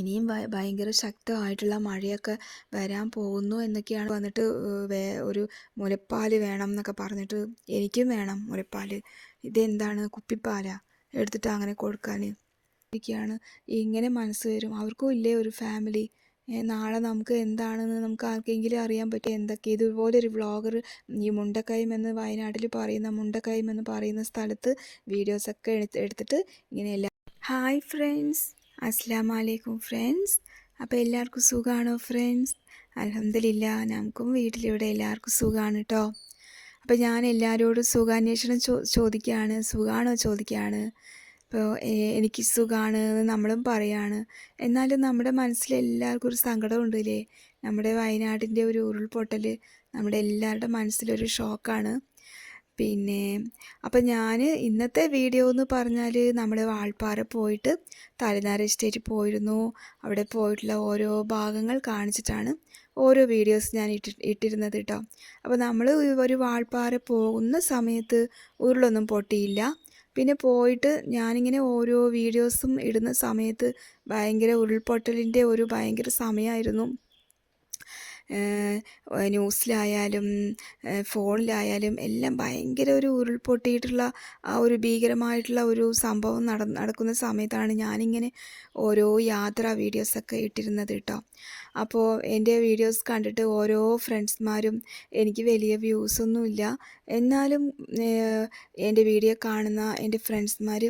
ഇനിയും ഭയങ്കര ശക്തമായിട്ടുള്ള മഴയൊക്കെ വരാൻ പോകുന്നു എന്നൊക്കെയാണ് വന്നിട്ട് വേ ഒരു മുലപ്പാൽ വേണം എന്നൊക്കെ പറഞ്ഞിട്ട് എനിക്കും വേണം മുലപ്പാൽ ഇതെന്താണ്? കുപ്പിപ്പാലാ? എടുത്തിട്ട് അങ്ങനെ കൊടുക്കാൻ ഇരിക്കുകയാണ് ഇങ്ങനെ മനസ്സ് വരും. അവർക്കും ഇല്ലേ ഒരു ഫാമിലി? നാളെ നമുക്ക് എന്താണെന്ന് നമുക്ക് ആർക്കെങ്കിലും അറിയാൻ പറ്റും എന്തൊക്കെ? ഇതുപോലൊരു വ്ളോഗർ ഈ മുണ്ടക്കയം എന്ന് വയനാട്ടിൽ പറയുന്ന മുണ്ടക്കയം എന്ന് പറയുന്ന സ്ഥലത്ത് വീഡിയോസൊക്കെ എടുത്തിട്ട് ഇങ്ങനെയല്ല ഹായ് ഫ്രണ്ട്സ്. അസ്സാം വലൈക്കും ഫ്രണ്ട്സ്. അപ്പോൾ എല്ലാവർക്കും സുഖമാണോ ഫ്രണ്ട്സ്? അലഹമില്ല നമുക്കും വീട്ടിലിവിടെ എല്ലാവർക്കും സുഖമാണ് കേട്ടോ അപ്പോൾ ഞാൻ എല്ലാവരോടും സുഖാന്വേഷണം ചോ ചോദിക്കുകയാണ് സുഖമാണോ ചോദിക്കുകയാണ് ഇപ്പോൾ എനിക്ക് സുഖമാണ് എന്ന് നമ്മളും പറയാണ്. എന്നാലും നമ്മുടെ മനസ്സിൽ എല്ലാവർക്കും ഒരു സങ്കടം ഉണ്ടല്ലേ നമ്മുടെ വയനാടിന്റെ ഒരു ഉരുൾപൊട്ടൽ നമ്മുടെ എല്ലാവരുടെ മനസ്സിലൊരു ഷോക്കാണ്. പിന്നെ അപ്പം ഞാൻ ഇന്നത്തെ വീഡിയോ എന്ന് പറഞ്ഞാൽ നമ്മൾ വാൾപ്പാറ പോയിട്ട് തലനാര എസ്റ്റേറ്റ് പോയിരുന്നു. അവിടെ പോയിട്ടുള്ള ഓരോ ഭാഗങ്ങൾ കാണിച്ചിട്ടാണ് ഓരോ വീഡിയോസ് ഞാൻ ഇട്ടി ഇട്ടിരുന്നത് കേട്ടോ അപ്പോൾ നമ്മൾ ഒരു വാൾപ്പാറ പോകുന്ന സമയത്ത് ഉരുളൊന്നും പൊട്ടിയില്ല. പിന്നെ പോയിട്ട് ഞാനിങ്ങനെ ഓരോ വീഡിയോസും ഇടുന്ന സമയത്ത് ഭയങ്കര ഉരുൾപൊട്ടലിന്റെ ഒരു ഭയങ്കര സമയമായിരുന്നു ന്യൂസിലായാലും ഫോണിലായാലും എല്ലാം ഭയങ്കര ഒരു ഉരുൾപൊട്ടിയിട്ടുള്ള ആ ഒരു ഭീകരമായിട്ടുള്ള ഒരു സംഭവം നട നടക്കുന്ന സമയത്താണ് ഞാനിങ്ങനെ ഓരോ യാത്രാ വീഡിയോസൊക്കെ ഇട്ടിരുന്നത് കേട്ടോ. അപ്പോൾ എന്റെ വീഡിയോസ് കണ്ടിട്ട് ഓരോ ഫ്രണ്ട്സ്മാരും എനിക്ക് വലിയ വ്യൂസൊന്നുമില്ല. എന്നാലും എന്റെ വീഡിയോ കാണുന്ന എന്റെ ഫ്രണ്ട്സ്മാർ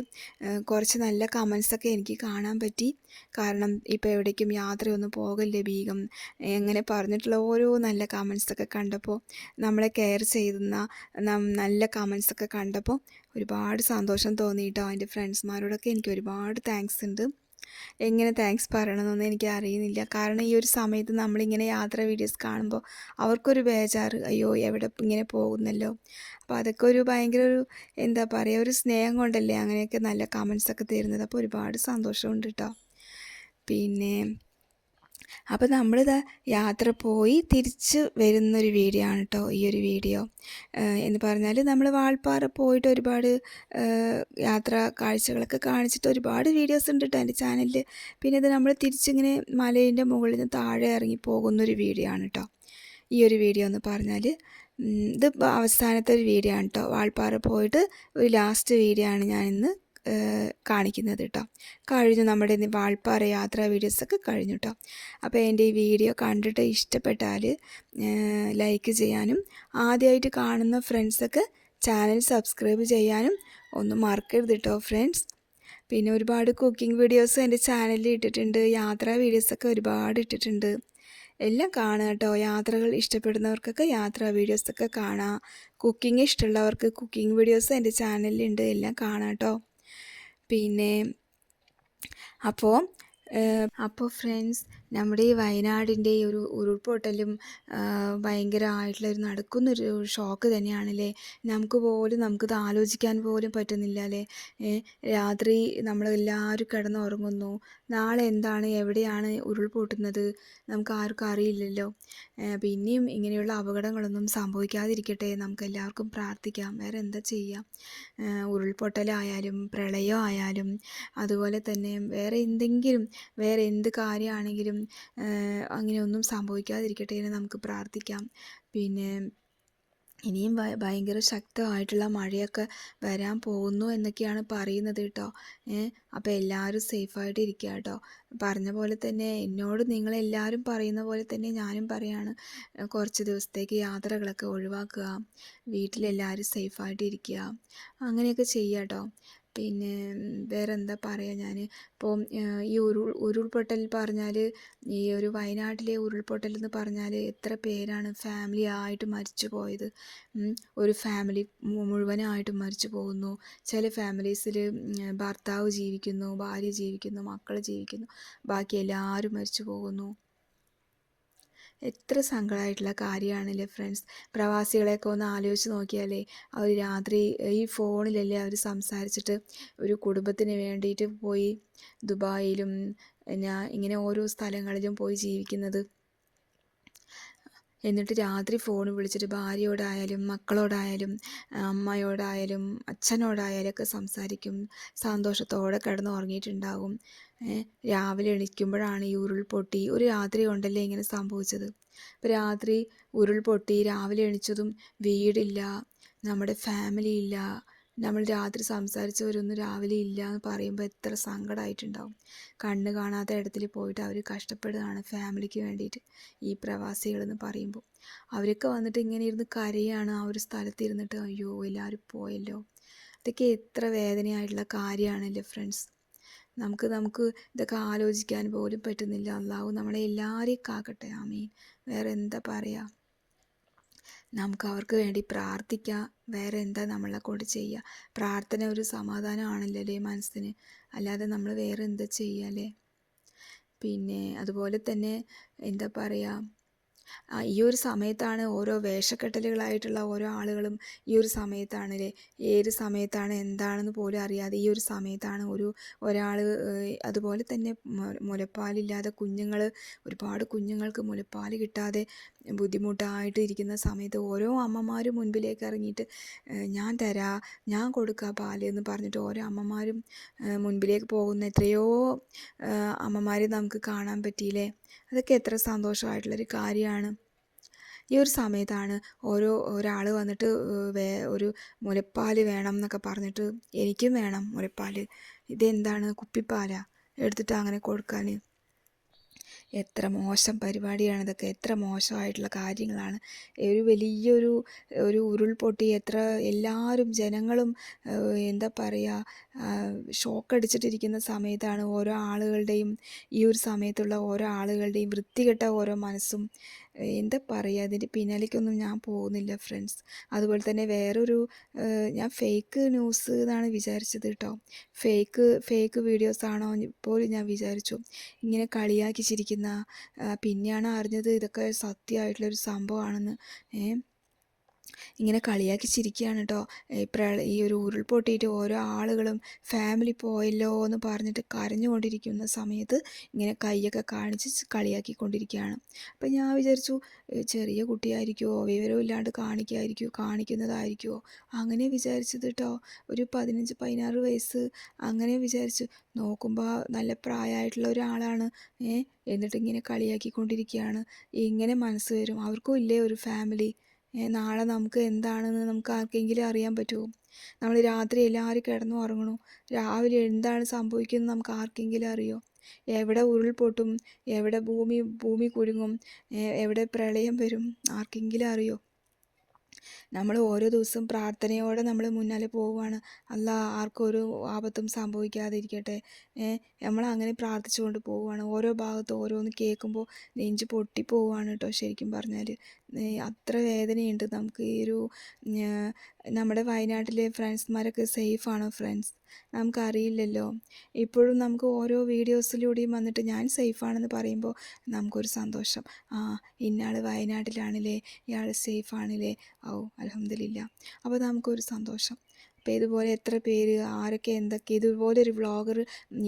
കുറച്ച് നല്ല കമൻസൊക്കെ എനിക്ക് കാണാൻ പറ്റി. കാരണം ഇപ്പോൾ എവിടേക്കും യാത്രയൊന്നും പോകല്ലേ വീഗം? എങ്ങനെ പറഞ്ഞിട്ടുള്ള ഓരോ നല്ല കമൻസൊക്കെ കണ്ടപ്പോൾ നമ്മളെ കെയർ ചെയ്യുന്ന നല്ല കമൻസൊക്കെ കണ്ടപ്പോൾ ഒരുപാട് സന്തോഷം തോന്നിയിട്ടോ എന്റെ ഫ്രണ്ട്സ്മാരോടൊക്കെ എനിക്ക് ഒരുപാട് താങ്ക്സ് ഉണ്ട് എങ്ങനെ താങ്ക്സ് പറയണമെന്നൊന്നും എനിക്ക് അറിയുന്നില്ല. കാരണം ഈ ഒരു സമയത്ത് നമ്മളിങ്ങനെ യാത്ര വീഡിയോസ് കാണുമ്പോൾ അവർക്കൊരു ബേജാറ്. അയ്യോ എവിടെ ഇങ്ങനെ പോകുന്നല്ലോ? അപ്പോൾ അതൊക്കെ ഒരു ഭയങ്കര ഒരു എന്താ പറയുക ഒരു സ്നേഹം കൊണ്ടല്ലേ അങ്ങനെയൊക്കെ നല്ല കമൻസൊക്കെ തരുന്നത്. അപ്പോൾ ഒരുപാട് സന്തോഷമുണ്ട് കേട്ടോ പിന്നെ അപ്പോൾ നമ്മളിതാ യാത്ര പോയി തിരിച്ച് വരുന്നൊരു വീഡിയോ ആണ് കേട്ടോ ഈ ഒരു വീഡിയോ എന്ന് പറഞ്ഞാൽ നമ്മൾ വാൾപ്പാറ പോയിട്ട് ഒരുപാട് യാത്ര കാഴ്ചകളൊക്കെ കാണിച്ചിട്ട് ഒരുപാട് വീഡിയോസ് ഉണ്ട് കേട്ടോ എന്റെ ചാനലിൽ പിന്നെ ഇത് നമ്മൾ തിരിച്ചിങ്ങനെ മലേന്റെ മുകളിൽ നിന്ന് താഴെ ഇറങ്ങി പോകുന്നൊരു വീഡിയോ ആണ് കേട്ടോ ഈ ഒരു വീഡിയോ എന്ന് പറഞ്ഞാൽ ഇത് അവസാനത്തെ ഒരു വീഡിയോ ആണ് കേട്ടോ വാൾപ്പാറ പോയിട്ട് ഒരു ലാസ്റ്റ് വീഡിയോ ആണ് ഞാൻ ഇന്ന് കാണിക്കുന്നത് കേട്ടോ കഴിഞ്ഞു നമ്മുടെ വാൾപ്പാറ യാത്രാ വീഡിയോസൊക്കെ കഴിഞ്ഞു കേട്ടോ അപ്പോൾ എന്റെ ഈ വീഡിയോ കണ്ടിട്ട് ഇഷ്ടപ്പെട്ടാൽ ലൈക്ക് ചെയ്യാനും ആദ്യമായിട്ട് കാണുന്ന ഫ്രണ്ട്സൊക്കെ ചാനൽ സബ്സ്ക്രൈബ് ചെയ്യാനും ഒന്ന് മറക്കരുത് കേട്ടോ ഫ്രണ്ട്സ് പിന്നെ ഒരുപാട് കുക്കിംഗ് വീഡിയോസ് എന്റെ ചാനലിൽ ഇട്ടിട്ടുണ്ട് യാത്രാ വീഡിയോസൊക്കെ ഒരുപാട് ഇട്ടിട്ടുണ്ട്. എല്ലാം കാണുക കേട്ടോ യാത്രകൾ ഇഷ്ടപ്പെടുന്നവർക്കൊക്കെ യാത്രാ വീഡിയോസൊക്കെ കാണാം. കുക്കിംഗ് ഇഷ്ടമുള്ളവർക്ക് കുക്കിംഗ് വീഡിയോസ് എന്റെ ചാനലിലുണ്ട് എല്ലാം കാണാം കേട്ടോ പിന്നെ അപ്പോൾ അപ്പോൾ ഫ്രണ്ട്സ് നമ്മുടെ ഈ വയനാടിന്റെ ഈ ഒരു ഉരുൾപൊട്ടലും ഭയങ്കരമായിട്ടുള്ള ഒരു നടക്കുന്നൊരു ഷോക്ക് തന്നെയാണല്ലേ? നമുക്ക് പോലും നമുക്കിത് ആലോചിക്കാൻ പോലും പറ്റുന്നില്ല അല്ലേ? രാത്രി നമ്മളെല്ലാവരും കിടന്നുറങ്ങുന്നു. നാളെ എന്താണ്? എവിടെയാണ് ഉരുൾപൊട്ടുന്നത്? നമുക്ക് ആർക്കും അറിയില്ലല്ലോ. പിന്നെയും ഇങ്ങനെയുള്ള അപകടങ്ങളൊന്നും സംഭവിക്കാതിരിക്കട്ടെ. നമുക്ക് എല്ലാവർക്കും പ്രാർത്ഥിക്കാം. വേറെ എന്താ ചെയ്യാം? ഉരുൾപൊട്ടലായാലും പ്രളയമായാലും അതുപോലെ തന്നെ വേറെ എന്തെങ്കിലും വേറെ എന്ത് കാര്യമാണെങ്കിലും അങ്ങനെയൊന്നും സംഭവിക്കാതിരിക്കട്ടെ എന്ന് നമുക്ക് പ്രാർത്ഥിക്കാം. പിന്നെ ഇനിയും ഭയങ്കര ശക്തമായിട്ടുള്ള മഴയൊക്കെ വരാൻ പോകുന്നു എന്നൊക്കെയാണ് പറയുന്നത് കേട്ടോ. അപ്പോൾ എല്ലാവരും സേഫായിട്ട് ഇരിക്കുക കേട്ടോ. പറഞ്ഞ പോലെ തന്നെ എന്നോട് നിങ്ങളെല്ലാവരും പറയുന്ന പോലെ തന്നെ ഞാനും പറയാണ്. കുറച്ച് ദിവസത്തേക്ക് യാത്രകളൊക്കെ ഒഴിവാക്കുക. വീട്ടിലെല്ലാവരും സേഫായിട്ട് ഇരിക്കുക. അങ്ങനെയൊക്കെ ചെയ്യുക കേട്ടോ. പിന്നെ വേറെ എന്താ പറയുക ഞാൻ ഇപ്പോൾ ഈ ഉരുൾ ഉരുൾപൊട്ടൽ പറഞ്ഞാൽ ഈ ഒരു വയനാട്ടിലെ ഉരുൾപൊട്ടൽ എന്ന് പറഞ്ഞാൽ എത്ര പേരാണ് ഫാമിലി ആയിട്ട് മരിച്ചു പോയത്? ഒരു ഫാമിലി മുഴുവനായിട്ട് മരിച്ചു പോകുന്നു. ചില ഫാമിലീസിൽ ഭർത്താവ് ജീവിക്കുന്നു ഭാര്യ ജീവിക്കുന്നു മക്കൾ ജീവിക്കുന്നു. ബാക്കി എല്ലാവരും മരിച്ചു പോകുന്നു. എത്ര സങ്കടമായിട്ടുള്ള കാര്യമാണല്ലേ ഫ്രണ്ട്സ് പ്രവാസികളെയൊക്കെ ഒന്ന് ആലോചിച്ച് നോക്കിയാലേ അവർ രാത്രി ഈ ഫോണിലല്ലേ അവർ സംസാരിച്ചിട്ട് ഒരു കുടുംബത്തിന് വേണ്ടിയിട്ട് പോയി ദുബായിലും ഞാൻ ഇങ്ങനെ ഓരോ സ്ഥലങ്ങളിലും പോയി ജീവിക്കുന്നത്. എന്നിട്ട് രാത്രി ഫോൺ വിളിച്ചിട്ട് ഭാര്യയോടായാലും മക്കളോടായാലും അമ്മയോടായാലും അച്ഛനോടായാലും ഒക്കെ സംസാരിക്കും. സന്തോഷത്തോടെ കിടന്ന് ഉറങ്ങിയിട്ടുണ്ടാകും രാവിലെ എണീക്കുമ്പോഴാണ് ഈ ഉരുൾപൊട്ടി ഒരു രാത്രി കൊണ്ടല്ലേ ഇങ്ങനെ സംഭവിച്ചത്? ഇപ്പോൾ രാത്രി ഉരുൾപൊട്ടി രാവിലെ എണീച്ചതും വീടില്ല നമ്മുടെ ഫാമിലി ഇല്ല നമ്മൾ രാത്രി സംസാരിച്ചവരൊന്നും രാവിലെ ഇല്ല എന്ന് പറയുമ്പോൾ എത്ര സങ്കടമായിട്ടുണ്ടാവും കണ്ണ് കാണാത്ത ഇടത്തിൽ പോയിട്ട് അവർ കഷ്ടപ്പെടുകയാണ് ഫാമിലിക്ക് വേണ്ടിയിട്ട് ഈ പ്രവാസികളെന്ന് പറയുമ്പോൾ അവരൊക്കെ വന്നിട്ട് ഇങ്ങനെ ഇരുന്ന് കരയാണ് ആ ഒരു സ്ഥലത്ത് ഇരുന്നിട്ട് അയ്യോ എല്ലാവരും പോയല്ലോ. ഇതൊക്കെ എത്ര വേദനയായിട്ടുള്ള കാര്യമാണല്ലേ ഫ്രണ്ട്സ്. നമുക്ക് നമുക്ക് ഇതൊക്കെ ആലോചിക്കാൻ പോലും പറ്റുന്നില്ല. അള്ളാഹു നമ്മളെ എല്ലാവരെയും കാക്കട്ടെ. ആമീൻ. വേറെ എന്താ പറയുക നമുക്ക് അവർക്ക് വേണ്ടി പ്രാർത്ഥിക്കുക വേറെ എന്താ നമ്മളെ കൊണ്ട് ചെയ്യുക പ്രാർത്ഥന ഒരു സമാധാനമാണല്ലോ അല്ലേ മനസ്സിന്? അല്ലാതെ നമ്മൾ വേറെ എന്താ ചെയ്യുക അല്ലേ പിന്നെ അതുപോലെ തന്നെ എന്താ പറയുക ഈ ഒരു സമയത്താണ് ഓരോ വേഷക്കെട്ടലുകളായിട്ടുള്ള ഓരോ ആളുകളും ഈ ഒരു സമയത്താണല്ലേ? ഏത് സമയത്താണ് എന്താണെന്ന് പോലും അറിയാതെ ഈ ഒരു സമയത്താണ് ഒരു ഒരാൾ അതുപോലെ തന്നെ മുലപ്പാലില്ലാതെ കുഞ്ഞുങ്ങൾ ഒരുപാട് കുഞ്ഞുങ്ങൾക്ക് മുലപ്പാൽ കിട്ടാതെ ബുദ്ധിമുട്ടായിട്ട് ഇരിക്കുന്ന സമയത്ത് ഓരോ അമ്മമാരും മുൻപിലേക്ക് ഇറങ്ങിയിട്ട് ഞാൻ തരാ ഞാൻ കൊടുക്കാം പാൽ എന്ന് പറഞ്ഞിട്ട് ഓരോ അമ്മമാരും മുൻപിലേക്ക് പോകുന്ന എത്രയോ അമ്മമാരെ നമുക്ക് കാണാൻ പറ്റിയില്ലേ? അതൊക്കെ എത്ര സന്തോഷമായിട്ടുള്ളൊരു കാര്യമാണ്. ഈ ഒരു സമയത്താണ് ഓരോ ഒരാൾ വന്നിട്ട് വേ ഒരു മുലപ്പാൽ വേണം എന്നൊക്കെ പറഞ്ഞിട്ട് എനിക്കും വേണം മുലപ്പാൽ ഇതെന്താണ് കുപ്പിപ്പാല? എടുത്തിട്ട് അങ്ങനെ കൊടുക്കാൻ. എത്ര മോശം പരിപാടിയാണ് ഇതൊക്കെ എത്ര മോശമായിട്ടുള്ള കാര്യങ്ങളാണ്. ഒരു വലിയൊരു ഒരു ഉരുൾപൊട്ടി എത്ര എല്ലാവരും ജനങ്ങളും എന്താ പറയുക ഷോക്ക് അടിച്ചിട്ടിരിക്കുന്ന സമയത്താണ് ഓരോ ആളുകളുടെയും ഈ ഒരു സമയത്തുള്ള ഓരോ ആളുകളുടെയും വൃത്തികെട്ട ഓരോ മനസ്സും എന്താ പറയുക അതിന്റെ പിന്നാലേക്കൊന്നും ഞാൻ പോകുന്നില്ല ഫ്രണ്ട്സ്. അതുപോലെ തന്നെ വേറൊരു ഞാൻ ഫേക്ക് ന്യൂസ് എന്നാണ് വിചാരിച്ചത് കേട്ടോ. ഫേക്ക് ഫേക്ക് വീഡിയോസ് ആണോ പോലും ഞാൻ വിചാരിച്ചു. ഇങ്ങനെ കളിയാക്കി ചിരിക്കുന്ന പിന്നെയാണ് അറിഞ്ഞത് ഇതൊക്കെ സത്യമായിട്ടുള്ളൊരു സംഭവമാണെന്ന്. ഏ ഇങ്ങനെ കളിയാക്കി ചിരിക്കുകയാണ് കേട്ടോ പ്രള ഈ ഒരു ഉരുൾപൊട്ടിയിട്ട് ഓരോ ആളുകളും ഫാമിലി പോയല്ലോ എന്ന് പറഞ്ഞിട്ട് കരഞ്ഞുകൊണ്ടിരിക്കുന്ന സമയത്ത് ഇങ്ങനെ കൈയൊക്കെ കാണിച്ച് കളിയാക്കിക്കൊണ്ടിരിക്കുകയാണ്. അപ്പം ഞാൻ വിചാരിച്ചു ചെറിയ കുട്ടിയായിരിക്കുമോ വിവരമില്ലാണ്ട് കാണിക്കായിരിക്കുമോ കാണിക്കുന്നതായിരിക്കുമോ അങ്ങനെ വിചാരിച്ചത് കേട്ടോ ഒരു പതിനഞ്ച് പതിനാറ് വയസ്സ് അങ്ങനെ വിചാരിച്ചു നോക്കുമ്പോൾ നല്ല പ്രായമായിട്ടുള്ള ഒരാളാണ്. ഏ എന്നിട്ട് ഇങ്ങനെ കളിയാക്കിക്കൊണ്ടിരിക്കുകയാണ്. ഇങ്ങനെ മനസ്സ് വരും. അവർക്കും ഇല്ലേ ഒരു ഫാമിലി നാളെ നമുക്ക് എന്താണെന്ന് നമുക്ക് ആർക്കെങ്കിലും അറിയാൻ പറ്റുമോ? നമ്മൾ രാത്രി എല്ലാവരും കിടന്നു ഉറങ്ങണു. രാവിലെ എന്താണ് സംഭവിക്കുന്നത് നമുക്ക് ആർക്കെങ്കിലും അറിയോ? എവിടെ ഉരുൾപൊട്ടും? എവിടെ ഭൂമി ഭൂമി കുലുങ്ങും? എവിടെ പ്രളയം വരും? ആർക്കെങ്കിലും അറിയോ? നമ്മൾ ഓരോ ദിവസവും പ്രാർത്ഥനയോടെ നമ്മൾ മുന്നാലെ പോവുകയാണ്. അല്ല ആർക്കും ഒരു ആപത്തും സംഭവിക്കാതിരിക്കട്ടെ. നമ്മൾ അങ്ങനെ പ്രാർത്ഥിച്ചുകൊണ്ട് പോവുകയാണ്. ഓരോ ഭാഗത്തും ഓരോന്ന് കേൾക്കുമ്പോൾ നെഞ്ച് പൊട്ടിപ്പോവുകയാണ് കേട്ടോ ശരിക്കും പറഞ്ഞാൽ അത്ര വേദനയുണ്ട് നമുക്ക് ഈ ഒരു നമ്മുടെ വയനാട്ടിലെ ഫ്രണ്ട്സ്മാരൊക്കെ സേഫാണോ ഫ്രണ്ട്സ് നമുക്കറിയില്ലല്ലോ. ഇപ്പോഴും നമുക്ക് ഓരോ വീഡിയോസിലൂടെയും വന്നിട്ട് ഞാൻ സേഫാണെന്ന് പറയുമ്പോൾ നമുക്കൊരു സന്തോഷം. ആ ഇന്നയാൾ വയനാട്ടിലാണില്ലേ ഇയാൾ സേഫാണില്ലേ? ഓ അലഹമില്ല അപ്പോൾ നമുക്കൊരു സന്തോഷം. അപ്പോൾ ഇതുപോലെ എത്ര പേര് ആരൊക്കെ എന്തൊക്കെ ഇതുപോലെ ഒരു വ്ളോഗർ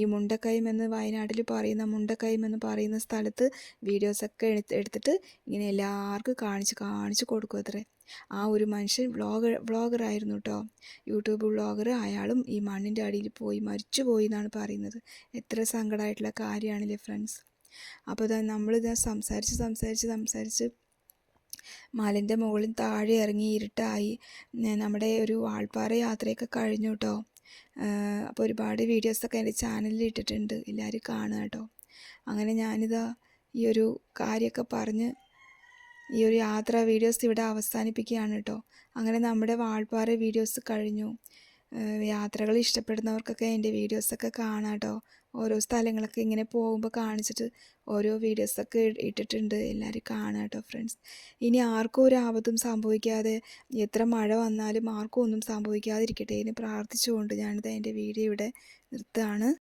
ഈ മുണ്ടക്കയം എന്ന് വയനാട്ടിൽ പറയുന്ന മുണ്ടക്കയം എന്ന് പറയുന്ന സ്ഥലത്ത് വീഡിയോസൊക്കെ എടുത്തിട്ട് ഇങ്ങനെ എല്ലാവർക്കും കാണിച്ച് കാണിച്ച് കൊടുക്കും അത്രേ. ആ ഒരു മനുഷ്യൻ വ്ളോഗർ വ്ളോഗറായിരുന്നു കേട്ടോ യൂട്യൂബ് വ്ളോഗർ അയാളും ഈ മണ്ണിന്റെ അടിയിൽ പോയി മരിച്ചു പോയി എന്നാണ് പറയുന്നത്. എത്ര സങ്കടമായിട്ടുള്ള കാര്യമാണല്ലേ ഫ്രണ്ട്സ്. അപ്പോൾ ഇതാ നമ്മളിത് സംസാരിച്ച് സംസാരിച്ച് സംസാരിച്ച് മലന്റെ മുകളിൽ താഴെ ഇറങ്ങി ഇരുട്ടായി നമ്മുടെ ഒരു വാൾപ്പാറ യാത്രയൊക്കെ കഴിഞ്ഞു കേട്ടോ അപ്പോൾ ഒരുപാട് വീഡിയോസൊക്കെ എന്റെ ചാനലിൽ ഇട്ടിട്ടുണ്ട്. എല്ലാവരും കാണുക കേട്ടോ അങ്ങനെ ഞാനിതാ ഈ ഒരു കാര്യമൊക്കെ പറഞ്ഞ് ഈ ഒരു യാത്ര വീഡിയോസ് ഇവിടെ അവസാനിപ്പിക്കുകയാണ് കേട്ടോ. അങ്ങനെ നമ്മുടെ വാൾപ്പാറ വീഡിയോസ് കഴിഞ്ഞു. യാത്രകൾ ഇഷ്ടപ്പെടുന്നവർക്കൊക്കെ എന്റെ വീഡിയോസൊക്കെ കാണാം കേട്ടോ. ഓരോ സ്ഥലങ്ങളൊക്കെ ഇങ്ങനെ പോകുമ്പോൾ കാണിച്ചിട്ട് ഓരോ വീഡിയോസൊക്കെ ഇട്ടിട്ടുണ്ട്. എല്ലാവരും കാണാം കേട്ടോ ഫ്രണ്ട്സ്. ഇനി ആർക്കും ഒരു ആപത്തും സംഭവിക്കാതെ എത്ര മഴ വന്നാലും ആർക്കും ഒന്നും സംഭവിക്കാതിരിക്കട്ടെ എന്ന് പ്രാർത്ഥിച്ചുകൊണ്ട് ഞാനിത് എന്റെ വീഡിയോ ഇവിടെ നിർത്തുകയാണ്.